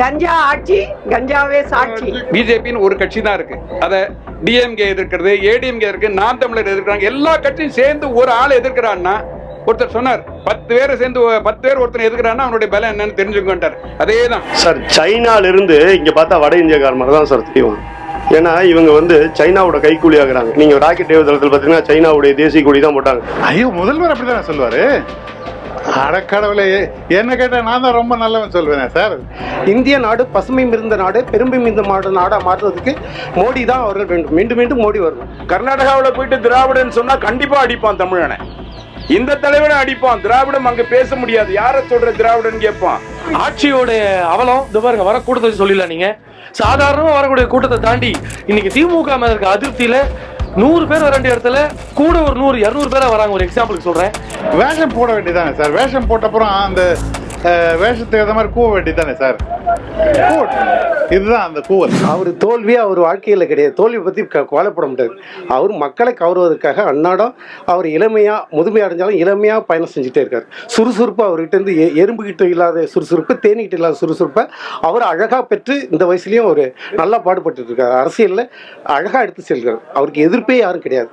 கஞ்சா ஆட்சி கஞ்சாவே சாட்சி. பிஜேபின்னு ஒரு கட்சி தான் இருக்கு. அதை டிஎம்கே எதிர்க்கிறது ஏடிஎம்கே இருக்கு நாம் தமிழர் எதிர்க்கிறாங்க. எல்லா கட்சியும் சேர்ந்து ஒரு ஆள் எதிர்க்கிறான்னா ஒருத்தர் சொன்னார் பத்து பேரை சேர்ந்து பத்து பேர் ஒருத்தர் எதிர்க்கிறான்னா அவனுடைய பலம் என்னன்னு தெரிஞ்சுக்கொண்டார் அதே தான். சார் சைனால இருந்து இங்க பார்த்தா வட இந்தியக்கார மாதிரி தான் சார் தெரியும். ஏன்னா இவங்க வந்து சைனாவோட கைக்கூலி ஆகுறாங்க நீங்க ராக்கெட் ஏவுதளத்தில் பார்த்தீங்கன்னா சைனாவுடைய தேசிய கொடி தான் போட்டாங்க. ஐயோ முதல்வர் அப்படிதானே சொல்லுவாரு? அடக்கடவுளே. என்ன கேட்டா நான் தான் ரொம்ப நல்லவன் சொல்லுவேனே சார். இந்திய நாடு பசுமை மிகுந்த நாடு பெருமை மிகுந்த மாடு நாடா மாற்றுவதற்கு மோடி தான் அவர்கள் வேண்டும். மீண்டும் மீண்டும் மோடி வரணும் கர்நாடகாவுல போயிட்டு திராவிடன் சொன்னா கண்டிப்பா அடிப்பான் தமிழனை. இந்த தலைவனை அடிப்பான். திராவிடம் அங்க பேச முடியாது. யார சொல்ற திராவிடன் கேட்பான். ஆட்சியோடைய அவலம் இந்த பாருங்க வர கூட்டத்தை சொல்லிடலாம் நீங்க. சாதாரணமா வரக்கூடிய கூட்டத்தை தாண்டி இன்னைக்கு திமுக மேல இருக்க அதிருப்தியில நூறு பேர் வர வேண்டிய இடத்துல கூட ஒரு நூறு இருநூறு பேரா வராங்க. ஒரு எக்ஸாம்பிளுக்கு சொல்றேன். வேஷம் போட வேண்டியதானே சார்? வேஷம் போட்ட அப்புறம் அந்த வேஷத்துக்கு ஏற்ற மாதிரி கூவ வேண்டியதானே சார் கூவட்டும். இதுதான் அந்த கூவல் அவர் தோல்வி அவர் வாழ்க்கையில் கிடையாது. தோல்வி பற்றி கவலைப்பட முடியாது. அவர் மக்களை கவருவதற்காக அன்னாடம் அவர் இளமையா முதுமை அடைஞ்சாலும் இளமையா பயணம் செஞ்சுட்டே இருக்கார். சுறுசுறுப்பு அவர்கிட்ட இருந்து எறும்புகிட்ட இல்லாத சுறுசுறுப்பு தேனிக்கிட்ட இல்லாத சுறுசுறுப்பை அவர் அழகா பெற்று இந்த வயசுலயும் அவர் நல்லா பாடுபட்டு இருக்கார். அரசியலில் அழகா எடுத்து செல்கிறார். அவருக்கு எதிர்ப்பே யாரும் கிடையாது.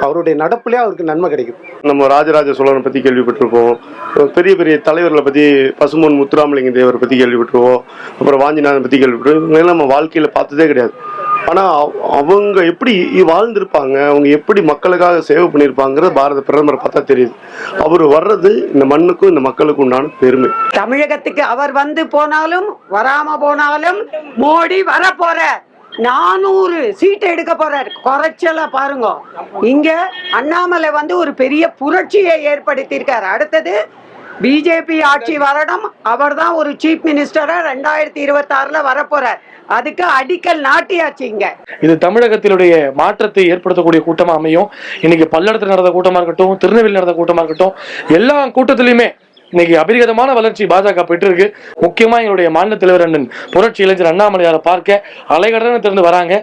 அவருடைய நடப்புலயே அவருக்கு நன்மை கிடைக்கும். நம்ம ராஜராஜ சோழனை பத்தி கேள்விப்பட்டிருப்போம். பெரிய பெரிய தலைவர்களை பத்தி பசுமன் முத்துராமலிங்க தேவரை பற்றி கேள்விப்பட்டுருவோம் அப்புறம் வாஞ்சிநாதன் பற்றி கேள்விப்பட்டிருவோம் இவங்கெல்லாம் நம்ம வாழ்க்கையில் பார்த்ததே கிடையாது. ஆனால் அவங்க எப்படி வாழ்ந்திருப்பாங்க? அவங்க எப்படி மக்களுக்காக சேவை பண்ணியிருப்பாங்கிறது பாரத பிரதமரை பார்த்தா தெரியுது. அவர் வர்றது இந்த மண்ணுக்கும் இந்த மக்களுக்கும் உண்டான பெருமை. தமிழகத்துக்கு அவர் வந்து போனாலும் வராம போனாலும் மோடி வர போற நானூறு சீட்டை எடுக்க போறாரு. குறைச்சல பாருங்க. இங்க அண்ணாமலை வந்து ஒரு பெரிய புரட்சியை ஏற்படுத்தியிருக்கார். அடுத்தது பிஜேபி ஆட்சி வரணும். அவர்தான் ஒரு சீஃப் மினிஸ்டரா ரெண்டாயிரத்தி இருபத்தி ஆறுல வரப்போறார். அதுக்கு அடிக்கல் நாட்டியாச்சு இங்க. இது தமிழகத்தினுடைய மாற்றத்தை ஏற்படுத்தக்கூடிய கூட்டமா அமையும். இன்னைக்கு பல்லடத்தில் நடந்த கூட்டமா இருக்கட்டும் திருநெல்வேலி நடந்த கூட்டமா இருக்கட்டும் எல்லா கூட்டத்திலையுமே இன்னைக்கு அபரிகதமான வளர்ச்சி பாஜக பெற்றிருக்கு. முக்கியமா எங்களுடைய மாநில தலைவர் அண்ணன் புரட்சி இளைஞர் அண்ணாமலையாரை பார்க்க அலைகடன திறந்து வராங்க.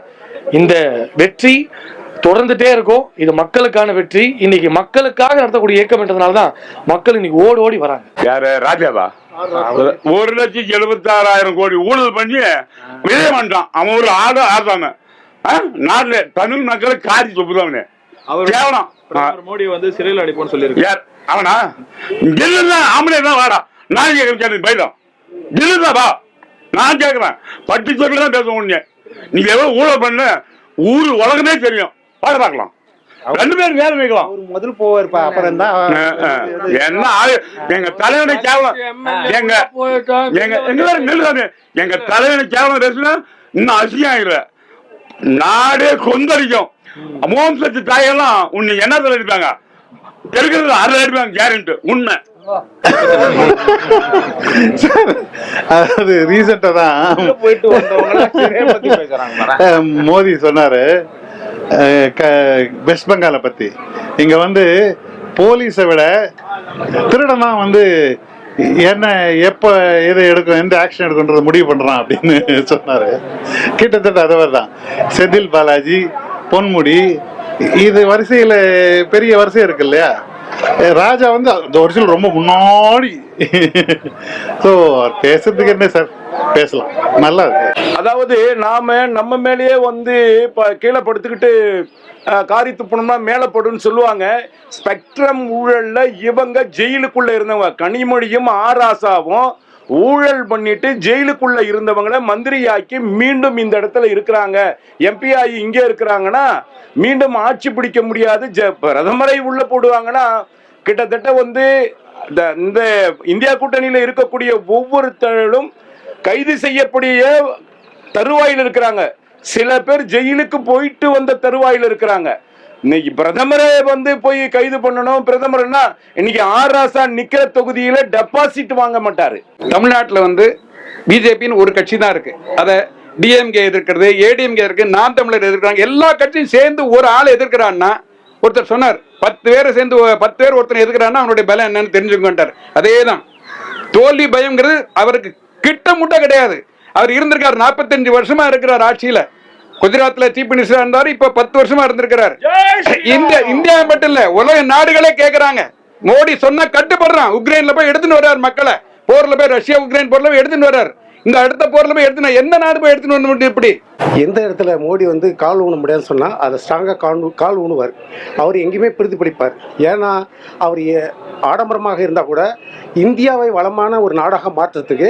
இந்த வெற்றி தொடர்ந்துட்டே இருக்கும். இது மக்களுக்கான வெற்றி. இன்னைக்கு மக்களுக்காக நடத்தக்கூடிய இயக்கம் என்றதுனால தான் மக்கள் இன்னைக்கு ஓடி ஓடி வராங்க. யாரு? ராஜாவா? ஒரு லட்சத்தி எழுபத்தி ஆறாயிரம் கோடி ஊழல் பண்ணி விஜய பண்ணிட்டான் அவன் ஒரு ஆடு ஆடுறாங்க நாட்டுல தமிழ் மக்களை காரி சொல்லுவாங்க கேவலம். பிரதமர் மோடி வந்து சிறையில் அடைப்போம்னு சொல்லியிருக்கு யார்? அவனா? ஜில்லுதான் ஆம்பளை தான் வாடா. நான் கேட்க பயிலும் ஜில்லுதான் வா. நான் கேட்கிறேன். பட்டு சொல்லி தான் பேச முடியும் நீங்க எவ்வளவு ஊழல் பண்ண ஊரு உலகமே தெரியும். பாட பார்க்கலாம் ரெண்டு பேரும் வேலை வைக்கலாம். முதல் போவார் அப்புறம் தான். என்ன ஆளு? எங்க தலைவனை கேவலம். எங்க எங்க எங்க பேரு நெல்லுதானே எங்க தலைவனை கேவலம் பேசுனா இன்னும் அசியம் ஆகிடுற நாடே கொந்தளிக்கும். மோம் சத்து தாயெல்லாம் உன்னை என்ன அடிப்பாங்க? இருக்கிறது அரை அடிப்பாங்க கேரண்ட் உண்மை. அதாவது ரீசெண்டாக தான் போயிட்டு மோடி சொன்னாரு. வெஸ்ட் பெங்காலை பற்றி இங்கே வந்து போலீஸை விட திருடனா வந்து என்ன எப்போ எதை எடுக்கும் எந்த ஆக்ஷன் எடுக்கும்ன்றத முடிவு பண்ணுறான் அப்படின்னு சொன்னார். கிட்டத்தட்ட அதுவர் தான் செந்தில் பாலாஜி பொன்முடி இது வரிசையில் பெரிய வரிசை இருக்கு இல்லையா? ராஜா வந்து அந்த வரிசையில் ரொம்ப முன்னாடி ஸோ பேசுறதுக்கு என்ன சார்? பேசலாம். நல்லா அதாவது நாம நம்ம மேலேயே வந்து இப்ப கீழே படுத்துக்கிட்டு காரி துப்பணும்னா மேலே படுன்னு சொல்லுவாங்க. ஸ்பெக்ட்ரம் ஊழல்ல இவங்க ஜெயிலுக்குள்ள இருந்தவங்க. கனிமொழியும் ஆராசாவும் ஊழல் பண்ணிட்டு ஜெயிலுக்குள்ள இருந்தவங்கள மந்திரியாக்கி மீண்டும் இந்த இடத்துல இருக்கிறாங்க. எம்பி ஆகி இருக்கிறாங்கன்னா மீண்டும் ஆட்சி பிடிக்க முடியாது. பிரதமரை உள்ள போடுவாங்கன்னா கிட்டத்தட்ட வந்து இந்த- இந்த இந்தியா கூட்டணியில் இருக்கக்கூடிய ஒவ்வொருத்தரும் கைது செய்யக்கூடிய தருவாயில் இருக்கிறாங்க. சில பேர் ஜெயிலுக்கு போயிட்டு வந்த தருவாயில் இருக்கிறாங்க. இன்னைக்கு பிரதமரே வந்து போய் கைது பண்ணணும். பிரதமர்னா இன்னைக்கு ஆர் ராசா நிக்கிற தொகுதியில டெபாசிட் வாங்க மாட்டாரு. தமிழ்நாட்டில் வந்து பிஜேபின்னு ஒரு கட்சி தான் இருக்கு. அதை டிஎம்கே எதிர்க்கிறது ஏடிஎம்கே இருக்கு நாம் தமிழர் எதிர்க்கிறாங்க. எல்லா கட்சியும் சேர்ந்து ஒரு ஆள் எதிர்க்கிறான்னா ஒருத்தர் சொன்னார் பத்து பேரை சேர்ந்து பத்து பேர் ஒருத்தர் எதிர்க்கிறான்னா அவனுடைய பலம் என்னன்னு தெரிஞ்சுக்கொண்டார் அதே தான் தோல்வி பயம்ங்கிறது அவருக்கு கிட்ட முட்டை கிடையாது. அவர் இருந்திருக்காரு நாற்பத்தஞ்சு வருஷமா இருக்கிறார் ஆட்சியில. குஜராத்ல சீஃப் மினிஸ்டர் இருந்தாரு இப்ப பத்து வருஷமா இருந்திருக்கிறார். இந்தியா இந்தியா மட்டும் இல்ல உலக நாடுகளே கேக்குறாங்க. மோடி சொன்னா கட்டுப்படுறான். உக்ரைன்ல போய் எடுத்துன்னு வர்றார் மக்களை. போர்ல போய் ரஷ்யா உக்ரைன் போர்ல போய் எடுத்துன்னு வர்றார். இந்த அடுத்த போர்ல போய் எடுத்து எந்த நாடு போய் எடுத்துன்னு வந்து எப்படி? எந்த இடத்துல மோடி வந்து கால் ஊன முடியாதுன்னு சொன்னால் அதை ஸ்ட்ராங்காக கால் கால் ஊனுவார் அவர் எங்கேயுமே பிரதிபலிப்பார் ஏன்னா அவர் ஆடம்பரமாக இருந்தால் கூட இந்தியாவை வளமான ஒரு நாடாக மாற்றுறதுக்கு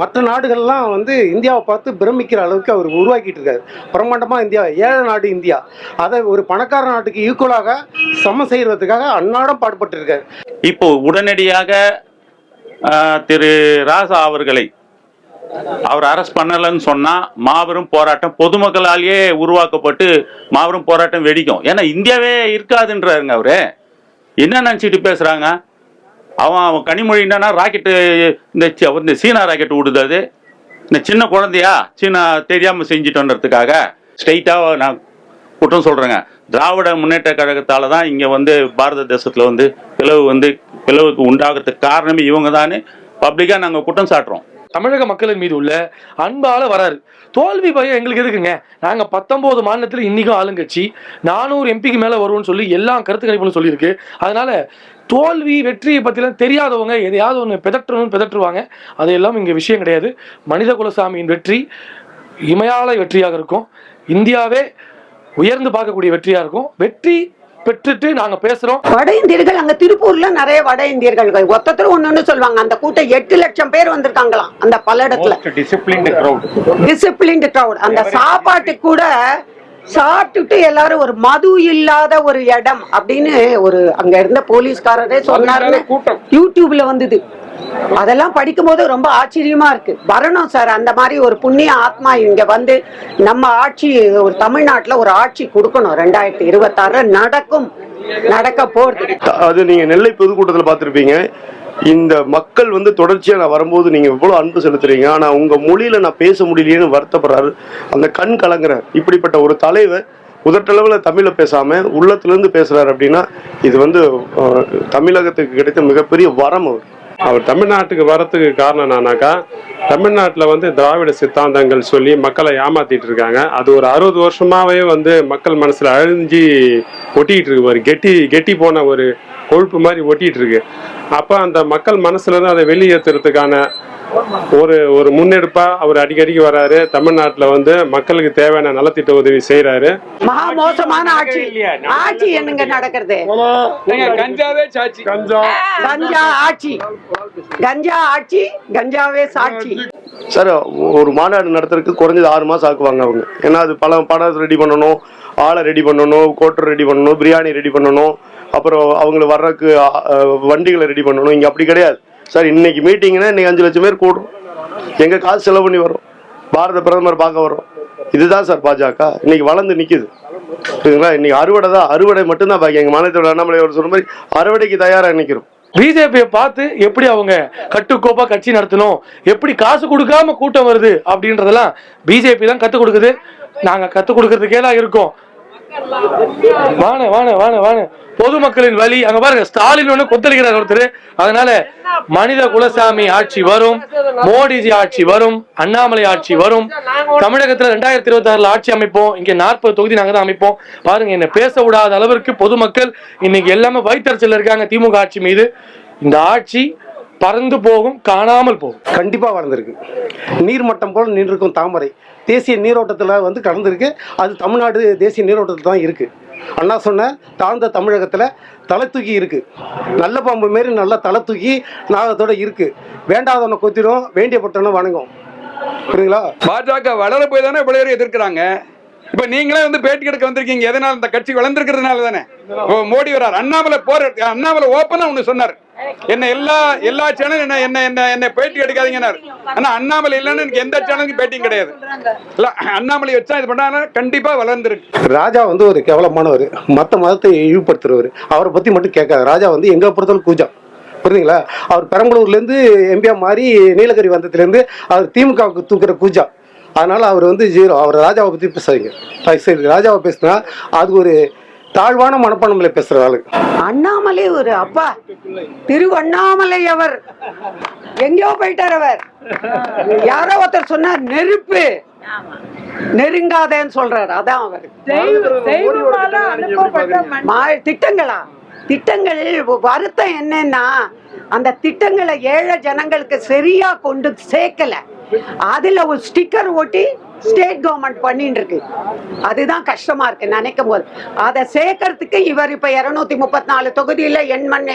மற்ற நாடுகள்லாம் வந்து இந்தியாவை பார்த்து பிரமிக்கிற அளவுக்கு அவர் உருவாக்கிட்டு இருக்காரு. பிரம்மாண்டமாக இந்தியா ஏழை நாடு இந்தியா. அதை ஒரு பணக்கார நாட்டுக்கு ஈக்குவலாக சமம் செய்கிறதுக்காக அன்னாடம் பாடுபட்டு இருக்காரு. இப்போ உடனடியாக திரு ராசா அவர்களை அவர் அரெஸ்ட் பண்ணலன்னு சொன்னால் மாபெரும் போராட்டம் பொதுமக்களாலேயே உருவாக்கப்பட்டு மாபெரும் போராட்டம் வெடிக்கும். ஏன்னா இந்தியாவே இருக்காதுன்றாருங்க அவரு. என்ன நினச்சிட்டு பேசுகிறாங்க அவன் அவன் கனிமொழி என்னன்னா ராக்கெட்டு இந்த இந்த சீனா ராக்கெட் விடுது அது. இந்த சின்ன குழந்தையா சீனா தெரியாமல் செஞ்சிட்டோன்றதுக்காக ஸ்ட்ரைட்டாக நான் குற்றம் சொல்கிறேங்க திராவிட முன்னேற்ற கழகத்தால் தான் இங்கே வந்து பாரத தேசத்தில் வந்து பிளவு வந்து பிளவுக்கு உண்டாகிறதுக்கு காரணமே இவங்க தானே பப்ளிக்காக நாங்கள் குற்றம் சாட்டுறோம். தமிழக மக்களின் மீது உள்ள அன்பால வராரு. தோல்வி பயம் எங்களுக்கு எதுக்குங்க? நாங்க பத்தொன்பது மாநிலத்தில் இன்னைக்கும் ஆளுங்கட்சி. நானூறு எம்பிக்கு மேல வருவோம்னு சொல்லி எல்லா கருத்து கணிப்புகளும் சொல்லியிருக்கு. அதனால தோல்வி வெற்றியை பற்றிலாம் தெரியாதவங்க எதையாவது ஒன்று பிதற்றணும்னு பிதற்றுவாங்க. அதையெல்லாம் இங்கே விஷயம் கிடையாது. மனித குலசாமியின் வெற்றி இமயாலய வெற்றியாக இருக்கும். இந்தியாவே உயர்ந்து பார்க்கக்கூடிய வெற்றியாக இருக்கும். வெற்றி பெற்றுட்டு நாங்க பேசுறோம். வட இந்தியர்கள் அங்க திருப்பூர்ல நிறைய வட இந்தியர்கள் ஒத்தத்துல ஒண்ணு சொல்லுவாங்க. அந்த கூட்டம் எட்டு லட்சம் பேர் வந்திருக்காங்களாம். அந்த பல்லடத்துல டிசிப்ளின்டு கிரௌட் டிசிப்ளின்டு கிரவுட் அந்த சாப்பாட்டு கூட சாப்பிட்டுட்டு எல்லாரும் ஒரு மது இல்லாத ஒரு இடம் அப்படின்னு ஒரு அங்க இருந்த போலீஸ்காரரே சொன்னாருன்னு. யூடியூப்ல வந்தது. அதெல்லாம் படிக்கும்போது ரொம்ப ஆச்சரியமா இருக்கு. வரணும் சார் அந்த மாதிரி ஒரு புண்ணிய ஆத்மா இங்க வந்து நம்ம ஆட்சி ஒரு தமிழ்நாட்டுல ஒரு ஆட்சி கொடுக்கணும். ரெண்டாயிரத்தி இருபத்தாறு நடக்கும். நடக்க போறது. அது நீங்க நெல்லை பொதுக்கூட்டத்தில் பார்த்துருப்பீங்க. இந்த மக்கள் வந்து தொடர்ச்சியா நான் வரும்போது நீங்க இவ்வளவு அன்பு செலுத்துறீங்க. ஆனா உங்க மொழியில நான் பேச முடியலையேன்னு வருத்தப்படுறாரு. அந்த கண் கலங்குறார் இப்படிப்பட்ட ஒரு தலைவர் உதட்டளவில் தமிழ்ல பேசாம உள்ளத்துல இருந்து பேசுறாரு அப்படின்னா இது வந்து தமிழகத்துக்கு கிடைத்த மிகப்பெரிய வரம் அவர். அவர் தமிழ்நாட்டுக்கு வரத்துக்கு காரணம் என்னன்னாக்கா தமிழ்நாட்டில் வந்து திராவிட சித்தாந்தங்கள் சொல்லி மக்களை ஏமாத்திட்டு இருக்காங்க. அது ஒரு அறுபது வருஷமாவே வந்து மக்கள் மனசில் அழிஞ்சு ஒட்டிக்கிட்டு இருக்கு ஒரு கெட்டி கெட்டி போன ஒரு கொழுப்பு மாதிரி ஒட்டிட்டு இருக்கு அப்போ அந்த மக்கள் மனசுல இருந்து அதை வெளியேற்றுறதுக்கான ஒரு ஒரு முன்னெடுப்பா அவர் அடிக்கடிக்கு வராரு. தமிழ்நாட்டுல வந்து மக்களுக்கு தேவையான நலத்திட்ட உதவி மகா மோசமான ஆட்சி ஆட்சி. என்னங்க நடக்கிறது? கஞ்சாவே சாட்சி. கஞ்சா. ஆட்சி. கஞ்சா ஆட்சி கஞ்சாவே சாட்சி. சார் ஒரு மாநாடு நடத்துறதுக்கு குறைஞ்சது ஆறு மாசம் ஆக்குவாங்க அவங்க. ஏன்னா அது பல பணம் ரெடி பண்ணணும் ஆளை ரெடி பண்ணணும் கோட்டர் ரெடி பண்ணணும் பிரியாணி ரெடி பண்ணணும். அப்புறம் அவங்கள வர்றதுக்கு வண்டிகளை ரெடி பண்ணணும். இங்கே அப்படி கிடையாது. சார் இன்னைக்கு மீட்டிங்னா இன்னைக்கு அஞ்சு லட்சம் பேர் கூடும் எங்கள் காசு செலவு பண்ணி வரும் பாரத பிரதமர் பார்க்க வரும் இதுதான் சார் பாஜக. இன்னைக்கு வளர்ந்து நிக்குது. புரியுதுங்களா? இன்னைக்கு அறுவடை தான். அறுவடை மட்டும்தான் பாக்கி. எங்கள் மாநிலத்தில் அண்ணாமலை அவர் சொன்ன மாதிரி அறுவடைக்கு தயாராக நிற்கிறோம் பிஜேபியை பார்த்து எப்படி அவங்க கட்டுக்கோப்பா கட்சி நடத்தணும்? எப்படி காசு கொடுக்காம கூட்டம் வருது? அப்படின்றதெல்லாம் பிஜேபி தான் கற்றுக் கொடுக்குது. நாங்கள் கற்றுக் கொடுக்கறதுக்கே தான் இருக்கோம். வாண வாண வாண வாண. பொதுமக்களின் வழி அங்க பாருங்க ஸ்டாலின் ஒண்ணு கொத்தளிக்கிறார் ஒருத்தர். அதனால மனித குலசாமி ஆட்சி வரும் மோடிஜி ஆட்சி வரும் அண்ணாமலை ஆட்சி வரும். தமிழகத்துல ரெண்டாயிரத்தி இருபத்தி ஆறுல ஆட்சி அமைப்போம். இங்க நாற்பது தொகுதி நாங்க தான் அமைப்போம். பாருங்க என்ன பேச விடாத அளவிற்கு பொதுமக்கள் இன்னைக்கு எல்லாமே வைத்தறிச்சல் இருக்காங்க திமுக ஆட்சி மீது. இந்த ஆட்சி பறந்து போகும் காணாமல் போகும். கண்டிப்பா வளர்ந்துருக்கு. நீர்மட்டம் போல் நின்றிருக்கும் தாமரை. தேசிய நீரோட்டத்தில் வந்து கலந்துருக்கு அது தமிழ்நாடு தேசிய நீரோட்டத்தில் தான் இருக்குது அண்ணா சொன்ன தாழ்ந்த தமிழகத்தில் தலை தூக்கி இருக்குது நல்ல பாம்பு மாரி நல்லா தலை தூக்கி நாகத்தோடு இருக்குது வேண்டாதவனை கொத்திடும் வேண்டியப்பட்டவனை வணங்கும் புரியுங்களா பாஜக வளர போய் தானே இவ்வளோ எதிர்க்கிறாங்க? இப்ப நீங்களே வந்து பேட்டி எடுக்க வந்திருக்கீங்க. எதனால இந்த கட்சி வளர்ந்துருக்கிறதுனால தானே? மோடி வரார். அண்ணாமலை போற அண்ணாமலை ஓப்பனா ஒண்ணு சொன்னார். என்ன எல்லா எல்லா சேனலும் என்ன என்ன என்ன என்ன பேட்டி எடுக்காதீங்கன்னாரு. ஆனா அண்ணாமலை இல்லைன்னு எனக்கு எந்த சேனலுக்கும் பேட்டியும் கிடையாது. இல்ல அண்ணாமலை வச்சா இது பண்ணா கண்டிப்பா வளர்ந்துருக்கு. ராஜா வந்து ஒரு கேவலமானவர். மற்ற மதத்தை இழிவுபடுத்துறவர். அவரை பற்றி மட்டும் கேட்காது. ராஜா வந்து எங்க பொறுத்தவரை கூஜா. புரியுதுங்களா? அவர் பெரம்பலூர்லேருந்து எம்பியா மாறி நீலகிரி வந்ததுலேருந்து அவர் திமுகவுக்கு தூக்குற கூஜா. அதனால அவர் வந்து ஜீரோ. அவர் ராஜாவை பற்றி பேசாதீங்க. தயவு செய்து ராஜாவை பேசினா அது ஒரு தாழ்வான மனப்பான்மையில பேசுகிற ஆளு. அண்ணாமலை ஒரு அப்பா. திருவண்ணாமலை அவர். எங்கேயோ போயிட்டார் அவர். யாரோ ஒருத்தர் சொன்னார் நெருப்பு. நெருங்காதேன்னு சொல்றாரு. அதான் அவர். மா- திட்டங்களா? திட்டங்கள் வருத்தம் என்னன்னா அந்த திட்டங்களை ஏழை ஜனங்களுக்கு சரியா கொண்டு சேர்க்கல. அதுல ஒரு ஸ்டிக்கர் ஓட்டி ஸ்டேட் கவர்மெண்ட் பண்ணிட்டு இருக்கு அதுதான் கஷ்டமா இருக்கு நினைக்கும் போது அதை சேர்க்கறதுக்கு இவர் இப்ப இருநூத்தி முப்பத்தி நாலு தொகுதியில எண்மண்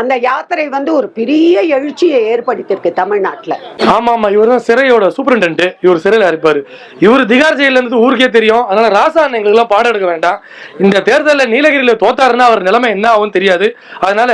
அந்த யாத்திரை வந்து ஒரு பெரிய எழுச்சியை ஏற்படுத்தியிருக்கு தமிழ்நாட்டுல. ஆமா ஆமா இவர் தான் சிறையோட சூப்பரண்ட் இவர் சிறையில இருப்பாரு இவர் திகார் ஜெயில இருந்து ஊருக்கே தெரியும். அதனால ராசா எங்களுக்கு எல்லாம் பாடம் எடுக்க வேண்டாம். இந்த தேர்தலில் நீலகிரியில தோத்தாருன்னா அவர் நிலைமை என்ன ஆகும் தெரியாது. அதனால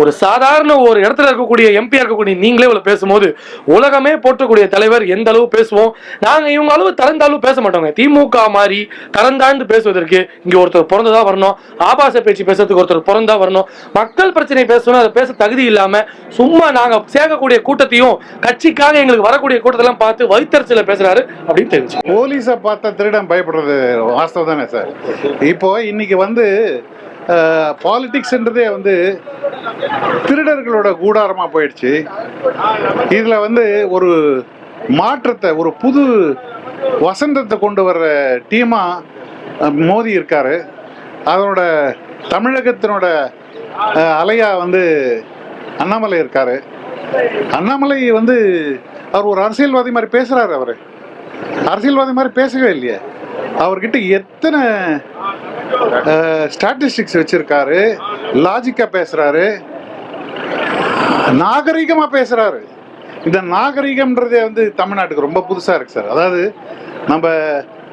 ஒரு சாதாரண ஒரு இடத்துல இருக்கக்கூடிய எம்பியா இருக்கக்கூடிய நீங்களே இவ்வளவு பேசும்போது உலகமே போற்றக்கூடிய தலைவர் எந்த அளவு பேசுவோம்? நாங்க இவங்க அளவு தரந்தாலும் பேச மாட்டாங்க திமுக மாதிரி தரந்தாழ்ந்து பேசுவதற்கு இங்க ஒருத்தர் பிறந்ததா வரணும். ஆபாச பேச்சு பேசுறதுக்கு ஒருத்தர் பிறந்தா வரணும். மக்கள் பிரச்சனை பேசணும் அதை பேச தகுதி இல்லாம சும்மா நாங்க சேர்க்கக்கூடிய கூட்டத்தையும் கட்சிக்காக எங்களுக்கு வரக்கூடிய கூட்டத்தெல்லாம் பார்த்து வைத்தறிச்சல பேசுறாரு அப்படின்னு தெரிஞ்சு போலீஸை பார்த்த திருடன் பயப்படுறது வாஸ்தவம் தானே சார்? இப்போ இன்னைக்கு வந்து பாலிடிக்ஸ்ன்றதே வந்து திருடர்களோட கூடாரமாக போயிடுச்சு. இதில் வந்து ஒரு மாற்றத்தை ஒரு புது வசந்தத்தை கொண்டு வர்ற டீமாக மோதி இருக்காரு. அதனோட தமிழகத்தினோட அலையா வந்து அண்ணாமலை இருக்காரு. அண்ணாமலை வந்து அவர் ஒரு அரசியல்வாதி மாதிரி பேசுகிறாரு அவர். அரசியல்வாதி மாதிரி பேசவே இல்லையே. அவர்கிட்ட எத்தனை ஸ்டாட்டிஸ்டிக்ஸ் வச்சிருக்காரு. லாஜிக்காக பேசுகிறாரு நாகரிகமாக பேசுகிறாரு இந்த நாகரிகம்ன்றதே வந்து தமிழ்நாட்டுக்கு ரொம்ப புதுசாக இருக்கு சார். அதாவது நம்ம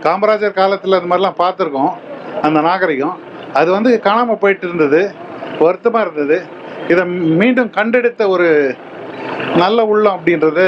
காமராஜர் காலத்தில் அந்த மாதிரிலாம் பார்த்துருக்கோம் அந்த நாகரிகம். அது வந்து காணாமல் போயிட்டு இருந்தது வருத்தமாக இருந்தது. இதை மீண்டும் கண்டெடுத்த ஒரு நல்ல உள்ளம் அப்படின்றது